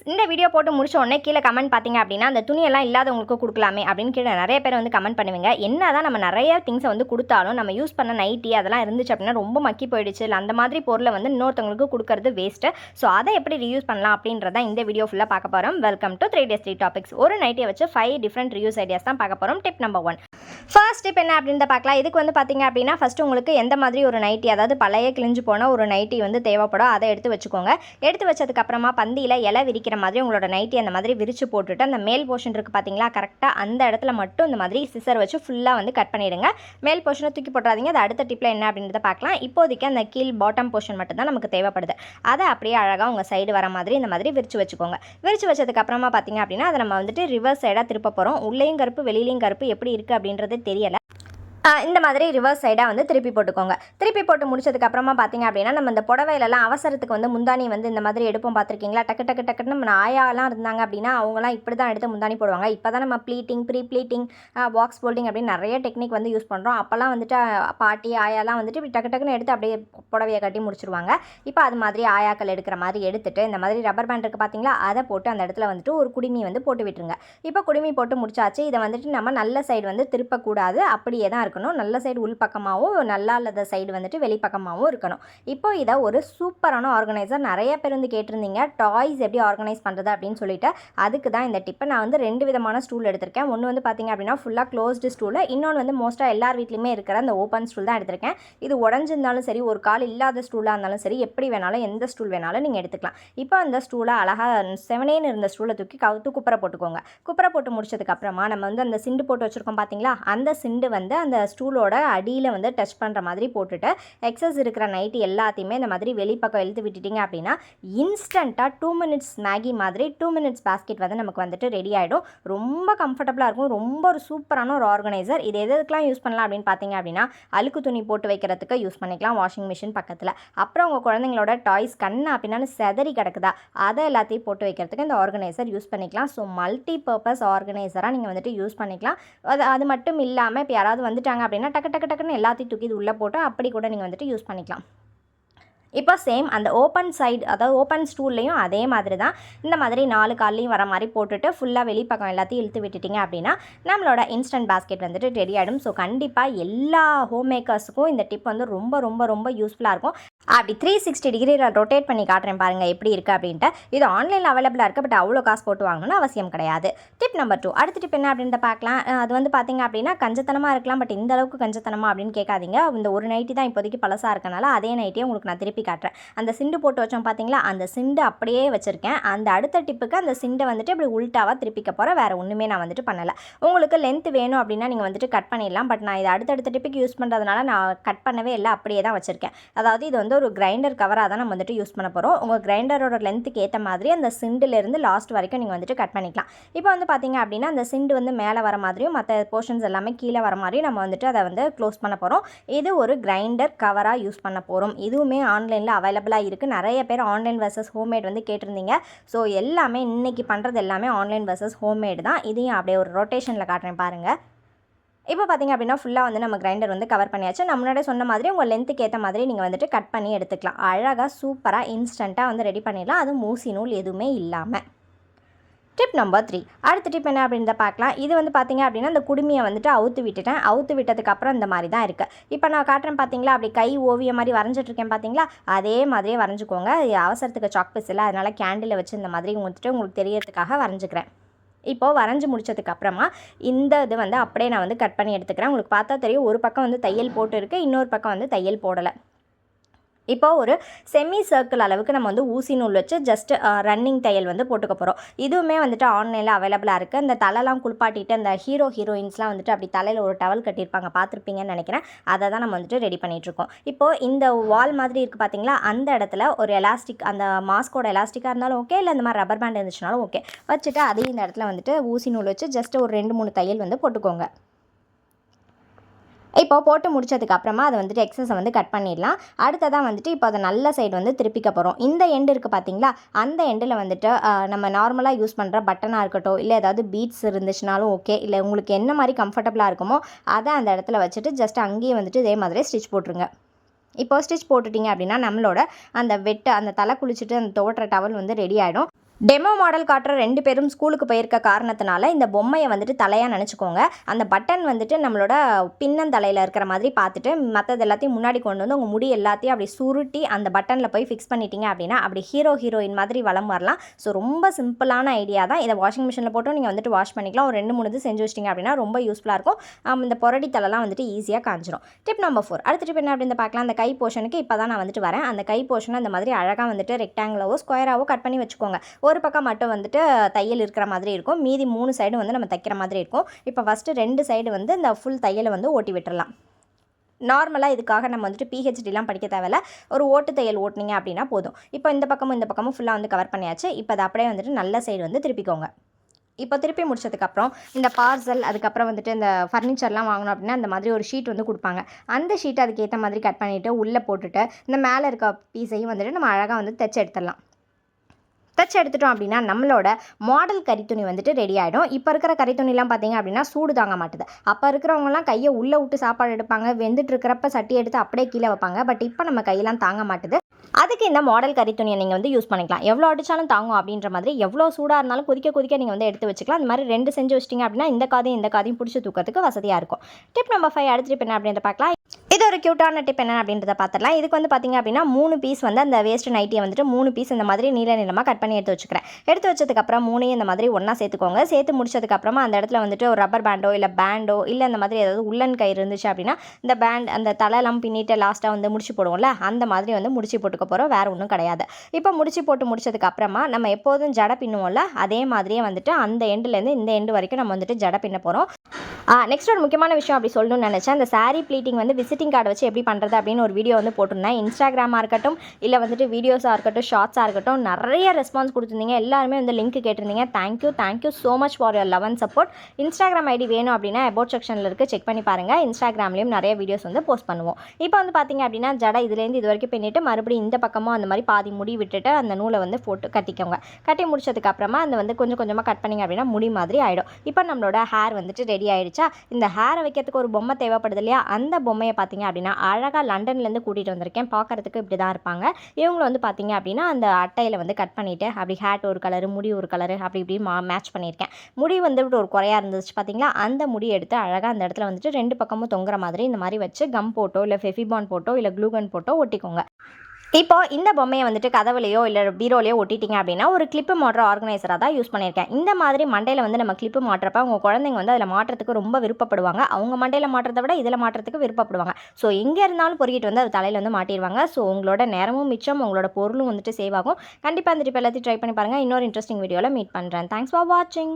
Friends இந்த video போட்டு முடிச்ச உடனே கீழே கமெண்ட் பார்த்தீங்க அப்படின்னா அந்த துணியெல்லாம் இல்லாதவங்களுக்கு கொடுக்கலாமே அப்படின்னு கீழே நிறைய பேர் வந்து கமெண்ட் பண்ணுவீங்க. என்ன தான் நம்ம நிறைய திங்ஸை வந்து கொடுத்தாலும் நம்ம யூஸ் பண்ண நைட்டி அதெல்லாம் இருந்துச்சு அப்படின்னா ரொம்ப மக்கி போயிடுச்சு. இல்லை அந்த மாதிரி பொருளை வந்து இன்னொருத்தவங்களுக்கு கொடுக்கறது வேஸ்ட்டு ஸோ அதை எப்படி ரீயூஸ் பண்ணலாம் அப்படின்றத இந்த வீடியோ ஃபுல்லாக பார்க்க போகிறோம் welcome to three days three topics ஒரு நைட்டியை வச்சு ஃபைவ் டிஃப்ரெண்ட் ரியூஸ் ஐடியாஸ் தான் பார்க்க போகிறோம் tip number one first tip என்ன அப்படின்னு பார்க்கலாம். இதுக்கு வந்து பார்த்தீங்க அப்படின்னா ஃபஸ்ட்டு உங்களுக்கு எந்த மாதிரி ஒரு நைட்டி அதாவது பழைய கிழிஞ்சு போன ஒரு நைட்டி வந்து தேவைப்படும் அதை எடுத்து வச்சுக்கோங்க. எடுத்து வச்சதுக்கப்புறமா பந்தியில் இலை வைக்கிற மாதிரி உங்களோட நைட்டி அந்த மாதிரி விரிச்சு போட்டுட்டு அந்த மேல் போர்ஷன் இருக்குது பார்த்தீங்களா கரெக்டாக அந்த இடத்துல மட்டும் இந்த மாதிரி சிசர் வச்சு ஃபுல்லாக வந்து கட் பண்ணிடுங்க. மேல் போர்ஷனை தூக்கி போட்டுறாதீங்க. அது அடுத்த டிப்பில் என்ன அப்படின்றத பார்க்கலாம் இப்போதைக்கு அந்த கீழ் பாட்டம் போர்ஷன் மட்டும் தான் நமக்கு தேவைப்படுது. அதை அப்படியே அழகாக உங்கள் சைடு வர மாதிரி இந்த மாதிரி விரிச்சு வச்சுக்கோங்க. விரிச்சு வச்சதுக்கப்புறமா பார்த்தீங்க அப்படின்னா அதை நம்ம வந்துட்டு ரிவர்ஸ் சைடாக திருப்ப போகிறோம் உள்ளேயும் கருப்பு வெளியிலையும் கருப்பு எப்படி இருக்குது அப்படின்றது தெரியல. இந்த மாதிரி ரிவர்ஸ் சைடாக வந்து திருப்பி போட்டுக்கோங்க. திருப்பி போட்டு முடிச்சதுக்கப்புறமா பார்த்தீங்க அப்படின்னா நம்ம இந்த புடவையிலலாம் அவசரத்துக்கு வந்து முந்தானி வந்து இந்த மாதிரி எடுப்போம் பார்த்துருக்கீங்களா டக்கு டக்கு டக்குன்னு நம்ம ஆயாலாம் இருந்தாங்க அப்படின்னா அவங்களாம் இப்படி தான் எடுத்து முந்தானி போடுவாங்க. இப்போ தான் நம்ம pleating free pleating box folding அப்படின்னு நிறைய டெக்னிக் வந்து யூஸ் பண்ணுறோம் அப்போல்லாம் வந்துட்டு பாட்டி ஆயாலாம் வந்துட்டு இப்படி டக்கு டக்குன்னு எடுத்து அப்படியே புடவையை கட்டி முடிச்சிருவாங்க. இப்போ அது மாதிரி ஆயாக்கள் எடுக்கிற மாதிரி எடுத்துட்டு இந்த மாதிரி ரப்பர் பேண்ட் இருக்குது பார்த்தீங்களா அதை போட்டு அந்த இடத்துல வந்துட்டு ஒரு குடுமி வந்து போட்டு விட்டுருங்க. இப்போ குடுமி போட்டு முடிச்சாச்சு. இதை வந்துட்டு நம்ம நல்ல சைடு வந்து திருப்பக்கூடாது. அப்படியே தான் இருக்கணும். நல்ல சைடு உள் பக்கமாகவும் நல்லா இல்லாத சைடு வந்துட்டு வெளிப்பக்கமாகவும் இருக்கணும். இப்போ இதை ஒரு சூப்பரான ஆர்கனைசர் நிறைய பேர் வந்து கேட்டிருந்தீங்க. டாய்ஸ் எப்படி ஆர்கனைஸ் பண்ணுறது அப்படின்னு சொல்லிட்டு. அதுக்கு தான் இந்த டிப்பை நான் வந்து ரெண்டு விதமான ஸ்டூல் எடுத்திருக்கேன். ஒன்று வந்து பார்த்தீங்க அப்படின்னா ஃபுல்லாக க்ளோஸ்டு ஸ்டூலு இன்னொன்று வந்து மோஸ்ட்டாக எல்லார் வீட்லையுமே இருக்கிற அந்த ஓப்பன் ஸ்டூல் தான் எடுத்திருக்கேன். இது உடஞ்சிருந்தாலும் சரி ஒரு கால் இல்லாத ஸ்டூலாக இருந்தாலும் சரி எப்படி வேணாலும் எந்த ஸ்டூல் வேணாலும் நீங்கள் எடுத்துக்கலாம். இப்போ அந்த ஸ்டூலை அழகாக செவனேன்னு இருந்த ஸ்டூலை தூக்கி கவுத்து குப்பரை போட்டுக்கோங்க. குப்பரை போட்டு முடிச்சதுக்கப்புறமா நம்ம வந்து அந்த சிண்டு போட்டு வச்சுருக்கோம் பார்த்தீங்களா அந்த சிண்டு வந்து அந்த ஸ்டூலோட அடியில் வந்து டச் பண்ணுற மாதிரி போட்டுட்டு எக்ஸஸ் இருக்கிற நைட்டு எல்லாத்தையுமே இந்த மாதிரி வெளிப்பக்கம் இழுத்து விட்டுட்டிங்க அப்படின்னா இன்ஸ்டண்ட்டாக டூ மினிட்ஸ் மேகி மாதிரி டூ மினிட்ஸ் பாஸ்கெட் வந்து நமக்கு வந்துட்டு ரெடி ஆகிடும் ரொம்ப கம்ஃபர்டபுளாக இருக்கும். ரொம்ப ஒரு சூப்பரான ஒரு ஆர்கனைசர் இது எது எதுக்கெலாம் யூஸ் பண்ணலாம் அப்படின்னு பார்த்தீங்க அப்படின்னா அழுக்கு துணி போட்டு வைக்கிறதுக்கு யூஸ் பண்ணிக்கலாம் வாஷிங் மிஷின் பக்கத்தில். அப்புறம் உங்கள் குழந்தைங்களோட டாய்ஸ் கண்ணு அப்படின்னா செதறி கிடக்குதா? அதை எல்லாத்தையும் போட்டு வைக்கிறதுக்கு இந்த ஆர்கனைசர் யூஸ் பண்ணிக்கலாம். ஸோ மல்டி பர்பஸ் ஆர்கனைசராக நீங்கள் வந்துட்டு யூஸ் பண்ணிக்கலாம். அது அது மட்டும் இல்லாமல் இப்போ யாராவது வந்துட்டு வந்துட்டாங்க அப்படின்னா டக்கு டக்கு டக்குன்னு எல்லாத்தையும் தூக்கி இது உள்ளே போட்டு அப்படி கூட நீங்கள் வந்துட்டு யூஸ் பண்ணிக்கலாம். இப்போ சேம் அந்த ஓப்பன் சைடு அதாவது ஓப்பன் ஸ்டூல்லையும் அதே மாதிரி தான் இந்த மாதிரி நாலு கால்லையும் வர மாதிரி போட்டுட்டு ஃபுல்லாக வெளிப்பக்கம் எல்லாத்தையும் இழுத்து விட்டுட்டிங்க அப்படின்னா நம்மளோட இன்ஸ்டன்ட் பாஸ்கெட் வந்துட்டு ரெடி ஆகிடும் ஸோ கண்டிப்பாக எல்லா ஹோம் மேக்கர்ஸுக்கும் இந்த டிப் வந்து ரொம்ப ரொம்ப ரொம்ப யூஸ்ஃபுல்லாக இருக்கும். அப்படி த்ரீ சிக்ஸ்டி டிகிரி ரொட்டேட் பண்ணி காட்டுறேன் பாருங்கள் எப்படி இருக்குது அப்படின்ட்டு. இது ஆன்லைனில் அவைலபிளாக இருக்குது பட் அவ்வளோ காசு போட்டு வாங்கணும்னு அவசியம் கிடையாது. டிப் நம்பர் டூ அடுத்த டிப் என்ன அப்படின்றத பார்க்கலாம். அது வந்து பார்த்தீங்க அப்படின்னா கஞ்சத்தனமாக இருக்கலாம் பட் இந்த அளவுக்கு கஞ்சத்தனமாக அப்படின்னு கேட்காதீங்க. இந்த ஒரு நைட்டி தான் இப்போதைக்கு பழசாக இருக்கனால அதே நைட்டியை உங்களுக்கு நான் திருப்பி காட்டுறேன். அந்த சிண்டு போட்டு வச்சோம் பார்த்தீங்களா அந்த சிண்டு அப்படியே வச்சுருக்கேன். அந்த அடுத்த டிப்புக்கு அந்த சிண்டை வந்துட்டு இப்படி உல்ட்டாவாக திருப்பிக்க போகிறேன் வேறு ஒன்றுமே நான் வந்துட்டு பண்ணலை. உங்களுக்கு லென்த் வேணும் அப்படின்னா நீங்கள் வந்துட்டு கட் பண்ணிடலாம். பட் நான் இதை அடுத்தடுத்த டிப்புக்கு யூஸ் பண்ணுறதுனால நான் கட் பண்ணவே இல்லை. அப்படியே தான் வச்சுருக்கேன். அதாவது இது வந்து ஒரு கிரைண்டர் கவராக தான் நம்ம வந்துட்டு யூஸ் பண்ண போகிறோம் உங்கள் கிரைண்டரோட லென்த்துக்கு ஏற்ற மாதிரி அந்த சிண்டுலேருந்து லாஸ்ட் வரைக்கும் நீங்கள் வந்துட்டு கட் பண்ணிக்கலாம். இப்போ வந்து பார்த்தீங்க அப்படின்னா அந்த சிண்டு வந்து மேலே வர மாதிரியும் மற்ற போர்ஷன்ஸ் எல்லாமே கீழே வர மாதிரியும் நம்ம வந்துட்டு அதை வந்து க்ளோஸ் பண்ண போகிறோம் இது ஒரு கிரைண்டர் கவராக யூஸ் பண்ண போகிறோம் இதுவுமே ஆன்லைனில் அவைலபிளாக இருக்குது நிறைய பேர் ஆன்லைன் வர்சஸ் ஹோம்மேட் வந்து கேட்டிருந்தீங்க. ஸோ எல்லாமே இன்றைக்கி பண்ணுறது எல்லாமே ஆன்லைன் வர்சஸ் ஹோம்மேட் தான். இதையும் அப்படியே ஒரு ரொட்டேஷனில் காட்டுறேன் பாருங்கள் இப்போ பார்த்தீங்க அப்படின்னா ஃபுல்லாக வந்து நம்ம கிரைண்டர் வந்து கவர் பண்ணியாச்சு. நம்ம முன்னாடி சொன்ன மாதிரி உங்கள் லென்த்துக்கு ஏற்ற மாதிரி நீங்கள் வந்துட்டு கட் பண்ணி எடுத்துக்கலாம். அழகாக சூப்பராக இன்ஸ்டண்ட்டாக வந்து ரெடி பண்ணிடலாம். அது மூசி நூல் எதுவுமே இல்லாமல் டிப் நம்பர் த்ரீ அடுத்த டிப் என்ன அப்படின்றத பார்க்கலாம். இது வந்து பார்த்திங்க அப்படின்னா அந்த குடுமியை வந்துட்டு அவுத்து விட்டுட்டேன். அவுத்து விட்டதுக்கப்புறம் இந்த மாதிரி தான் இருக்குது இப்போ நான் காட்டுறேன் பார்த்தீங்களா அப்படி கை ஓவியம் மாதிரி வரைஞ்சிட்ருக்கேன் பார்த்தீங்களா அதே மாதிரியே வரைஞ்சிக்கோங்க. அவசரத்துக்கு சாக்பீஸ் இல்லை அதனால் கேண்டில் வச்சு இந்த மாதிரி வந்துட்டு உங்களுக்கு தெரியறதுக்காக வரைஞ்சிக்கிறேன். இப்போது வரைஞ்சி முடிச்சதுக்கு அப்புறமா இந்த இது வந்து அப்படியே நான் வந்து கட் பண்ணி எடுத்துக்கிறேன். உங்களுக்கு பார்த்தா தெரியும் ஒரு பக்கம் வந்து தையல் போட்டு இருக்கு இன்னொரு பக்கம் வந்து தையல் போடலை. இப்போ ஒரு செமி சர்க்கிள் அளவுக்கு நம்ம வந்து ஊசி நூல் வச்சு ஜஸ்ட் ரன்னிங் தையல் வந்து போட்டுக்க போகிறோம் இதுவுமே வந்துட்டு ஆன்லைனில் அவைலபிளாக இருக்குது அந்த தலைலாம் குளிப்பாட்டிட்டு அந்த ஹீரோ ஹீரோயின்ஸ்லாம் வந்துட்டு அப்படி தலையில் ஒரு டவல் கட்டியிருப்பாங்க. பார்த்துருப்பீங்கன்னு நினைக்கிறேன். அதை தான் நம்ம வந்துட்டு ரெடி பண்ணிகிட்ருக்கோம் இப்போது இந்த வால் மாதிரி இருக்குது பார்த்தீங்களா அந்த இடத்துல ஒரு எலாஸ்டிக் அந்த மாஸ்கோட எலாஸ்டிக்காக இருந்தாலும் ஓகே இல்லை இந்த மாதிரி ரப்பர் பேண்ட் இருந்துச்சுனாலும் ஓகே வச்சுட்டு அதையும் இந்த இடத்துல வந்துட்டு ஊசி நூல் வச்சு ஜஸ்ட் ஒரு ரெண்டு மூணு தையல் வந்து போட்டுக்கோங்க. இப்போ போட்டு முடிச்சதுக்கப்புறமா அதை வந்துட்டு எக்ஸஸை வந்து கட் பண்ணிடலாம். அடுத்ததாக வந்துட்டு இப்போ அதை நல்ல சைடு வந்து திருப்பிக்க போகிறோம் இந்த எண்டு இருக்குது பார்த்தீங்களா அந்த எண்டில் வந்துட்டு நம்ம நார்மலாக யூஸ் பண்ணுற பட்டனாக இருக்கட்டும் இல்லை ஏதாவது பீட்ஸ் இருந்துச்சுனாலும் ஓகே இல்லை உங்களுக்கு என்ன மாதிரி கம்ஃபர்டபுளாக இருக்குமோ அதை அந்த இடத்துல வச்சுட்டு ஜஸ்ட் அங்கேயே வந்துட்டு இதே மாதிரி ஸ்டிச் போட்டுருங்க. இப்போ ஸ்டிச் போட்டுட்டிங்க அப்படின்னா நம்மளோட அந்த வெட்டு அந்த தலை குளிச்சுட்டு அந்த தோட்டுற டவல் வந்து ரெடி ஆகிடும் டெமோ மாடல் காட்டுற ரெண்டு பேரும் ஸ்கூலுக்கு போயிருக்க காரணத்தினால இந்த பொம்மையை வந்துட்டு தலையாக நினச்சிக்கோங்க. அந்த பட்டன் வந்துட்டு நம்மளோட பின்னந்தலையில் இருக்கிற மாதிரி பார்த்துட்டு மற்றது எல்லாத்தையும் முன்னாடி கொண்டு வந்து உங்கள் முடி எல்லாத்தையும் அப்படி சுருட்டி அந்த பட்டனில் போய் ஃபிக்ஸ் பண்ணிட்டீங்க அப்படின்னா அப்படி ஹீரோ ஹீரோயின் மாதிரி வலம் வரலாம். ஸோ ரொம்ப சிம்பிளான ஐடியா தான். இதை வாஷிங் மிஷினில் போட்டு நீங்கள் வந்துட்டு வாஷ் பண்ணிக்கலாம். ஒரு ரெண்டு மூணு இது செஞ்சு வச்சிட்டிங்க அப்படின்னா ரொம்ப யூஸ்ஃபுல்லாக இருக்கும். இந்த பொரடி தலைலாம் வந்துட்டு ஈஸியாக காஞ்சிரும். டிப் நம்பர் ஃபோர் அடுத்த டிப் என்ன அப்படின்னு பார்க்கலாம். அந்த கை போர்ஷனுக்கு இப்போ தான் நான் வந்துட்டு வரேன். அந்த கை போர்ஷனை அந்த மாதிரி அழகாக வந்துட்டு ரெக்டாங்கிளாவோ ஸ்கொயராகவோ கட் பண்ணி வச்சுக்கோங்க. ஒரு பக்கம் மட்டும் வந்துட்டு தையல் இருக்கிற மாதிரி இருக்கும். மீதி மூணு சைடு வந்து நம்ம தைக்கிற மாதிரி இருக்கும். இப்போ ஃபஸ்ட்டு ரெண்டு சைடு வந்து இந்த ஃபுல் தையலை வந்து ஓட்டி விட்டுடலாம் நார்மலாக இதுக்காக நம்ம வந்துட்டு பிஹெச்டிலாம் படிக்க தேவையில்ல. ஒரு ஓட்டு தையல் ஓட்டுனீங்க அப்படின்னா போதும். இப்போ இந்த பக்கமும் இந்த பக்கமும் ஃபுல்லாக வந்து கவர் பண்ணியாச்சு. இப்போ அதை அப்படியே வந்துட்டு நல்ல சைடு வந்து திருப்பிக்கோங்க. இப்போ திருப்பி முடிச்சதுக்கப்புறம் இந்த பார்சல் அதுக்கப்புறம் வந்துட்டு இந்த ஃபர்னிச்சர்லாம் வாங்கணும் அப்படின்னா அந்த மாதிரி ஒரு ஷீட் வந்து கொடுப்பாங்க. அந்த ஷீட் அதுக்கேற்ற மாதிரி கட் பண்ணிவிட்டு உள்ளே போட்டுட்டு இந்த மேலே இருக்க பீஸையும் வந்துட்டு நம்ம அழகாக வந்து தைச்சு எடுத்துடலாம். தைச்சு எடுத்துட்டோம் அப்படின்னா நம்மளோட மாடல் கரித்துணி வந்துட்டு ரெடி ஆகிடும் இப்போ இருக்கிற கரித்துணிலாம் பார்த்தீங்க அப்படின்னா சூடு தாங்க மாட்டுது. அப்போ இருக்கிறவங்கலாம் கையை உள்ளே விட்டு சாப்பாடு எடுப்பாங்க. வெந்துட்டு இருக்கிறப்ப சட்டி எடுத்து அப்படியே கீழே வைப்பாங்க. பட் இப்போ நம்ம கையெல்லாம் தாங்க மாட்டுது. அதுக்கு இந்த மாடல் கரித்துணியை நீங்கள் வந்து யூஸ் பண்ணிக்கலாம். எவ்வளோ அடிச்சாலும் தாங்கும் அப்படின்ற மாதிரி எவ்வளோ சூடாக இருந்தாலும் கொதிக்க கொதிக்க நீங்கள் வந்து எடுத்து வச்சுக்கலாம். அந்த மாதிரி ரெண்டு செஞ்சு வச்சிட்டிங்க அப்படின்னா இந்த காதையும் இந்த காதையும் பிடிச்சி தூக்கிறதுக்கு வசதியாக இருக்கும். டிப் நம்பர் ஃபைவ் அடுத்து இப்போ என்ன அப்படின்றத பார்க்கலாம். இது ஒரு க்யூட்டான டிப் என்ன அப்படின்றத பார்த்துடலாம். இதுக்கு வந்து பார்த்தீங்க அப்படின்னா மூணு பீஸ் வந்து அந்த வேஸ்ட் நைட்டியை வந்துட்டு மூணு பீஸ் இந்த மாதிரி நீல நீளமாக கட் பண்ணி எடுத்து வச்சுக்கிறேன். எடுத்து வச்சதுக்கப்புறம் மூணையும் இந்த மாதிரி ஒன்றா சேர்த்துக்கோங்க. சேர்த்து முடிச்சதுக்கப்புறமா அந்த இடத்துல வந்துட்டு ஒரு ரப்பர் பேண்டோ இல்லை பேண்டோ இல்லை இந்த மாதிரி ஏதாவது உள்ளன் கயிறு இருந்துச்சு அப்படின்னா இந்த பேண்ட் அந்த தலையெல்லாம் பின்னிட்டு லாஸ்ட்டாக வந்து முடிச்சு போடுவோம்ல அந்த மாதிரி வந்து முடிச்சு போட்டுக்க போகிறோம் வேறு ஒன்றும் கிடையாது. இப்போ முடிச்சு போட்டு முடிச்சதுக்கப்புறமா நம்ம எப்போதும் ஜடை பின்னுவோம்ல அதே மாதிரியே வந்துட்டு அந்த எண்டுலேருந்து இந்த எண்டு வரைக்கும் நம்ம வந்துட்டு ஜடை பின்ன போகிறோம் நெக்ஸ்ட் ஒரு முக்கியமான விஷயம் அப்படி சொல்லணும்னு நினச்சேன். அந்த சாரீ ப்ளீட்டிங் வந்து விசிட்டிங் கார்டு வச்சு எப்படி பண்ணுறது அப்படின்னு ஒரு வீடியோ வந்து போட்டிருந்தேன். இன்ஸ்டாகிராமாக இருக்கட்டும் இல்லை வந்துட்டு வீடியோஸாக இருக்கட்டும் ஷார்ட்ஸாக இருக்கட்டும் நிறைய ரெஸ்பான்ஸ் கொடுத்துருந்தீங்க. எல்லாருமே வந்து லிங்க் கேட்டிருந்தீங்க. Thank you thank you so much for your love and support Instagram ID வேணும் அப்படின்னா அபோட் செக்ஷனில் இருக்க. செக் பண்ணி பாருங்கள் இன்ஸ்டாகிராம்லேயும் நிறைய வீடியோஸ் வந்து போஸ்ட் பண்ணுவோம். இப்போ வந்து பார்த்தீங்க அப்படின்னா ஜடை இதுலேருந்து இது வரைக்கும் பின்னிட்டு மறுபடியும் இந்த பக்கமும் அந்த மாதிரி பாதி முடி விட்டுட்டு அந்த நூலை வந்து போட்டு கட்டிக்கோங்க. கட்டி முடிச்சதுக்கப்புறமா அந்த வந்து கொஞ்சம் கொஞ்சமாக கட் பண்ணிங்க அப்படின்னா முடி மாதிரி ஆகிடும் இப்போ நம்மளோட ஹேர் வந்துட்டு ரெடி ஆயிடுச்சா இந்த ஹேரை வைக்கிறதுக்கு ஒரு பொம்மை தேவைப்படுது இல்லையா? அந்த பொம்மையை பார்த்தீங்க அப்படின்னா அழகாக லண்டன்லேருந்து கூட்டிகிட்டு வந்திருக்கேன். பார்க்கறதுக்கு இப்படி தான் இருப்பாங்க. இவங்களை வந்து பார்த்தீங்க அப்படின்னா அந்த அட்டையில் வந்து கட் பண்ணிவிட்டு அப்படி ஹேட் ஒரு கலரு முடி ஒரு கலரு அப்படி இப்படி மா மேட்ச் பண்ணியிருக்கேன். முடி வந்து ஒரு குறையா இருந்துச்சு பார்த்தீங்களா? அந்த முடி எடுத்து அழகாக அந்த இடத்துல வந்துட்டு ரெண்டு பக்கமும் தொங்குற மாதிரி இந்த மாதிரி வச்சு கம் போட்டோ இல்லை ஃபெஃபிபான் போட்டோ இல்லை க்ளூகன் போட்டோ ஒட்டிக்கோங்க. இப்போ இந்த பொம்மையை வந்துட்டு கதவுலையோ இல்லை பீரோலையோ ஒட்டிட்டீங்க அப்படின்னா ஒரு கிளிப்பு மாட்டுற ஆர்கனைசராக தான் யூஸ் பண்ணியிருக்கேன். இந்த மாதிரி மண்டையில் வந்து நம்ம கிளிப்பு மாட்டுறப்ப அவங்க குழந்தைங்க வந்து அதில் மாட்டுறதுக்கு ரொம்ப விருப்பப்படுவாங்க. அவங்க மண்டையில் மாட்டுறதை விட இதில் மாட்டுறதுக்கு விருப்பப்படுவாங்க. ஸோ எங்கே இருந்தாலும் பொறுக்கிட்டு வந்து அது தலையில் வந்து மாட்டிடுவாங்க ஸோ உங்களோட நேரமும் மிச்சம் உங்களோட பொருளும் வந்துட்டு சேவ் ஆகும். கண்டிப்பாக வந்துட்டு இப்போ எல்லாத்தையும் ட்ரை பண்ணி பாருங்கள் இன்னொரு இன்ட்ரெஸ்டிங் வீடியோவில் மீட் பண்ணுறேன் தேங்க்ஸ் ஃபார் வாட்சிங்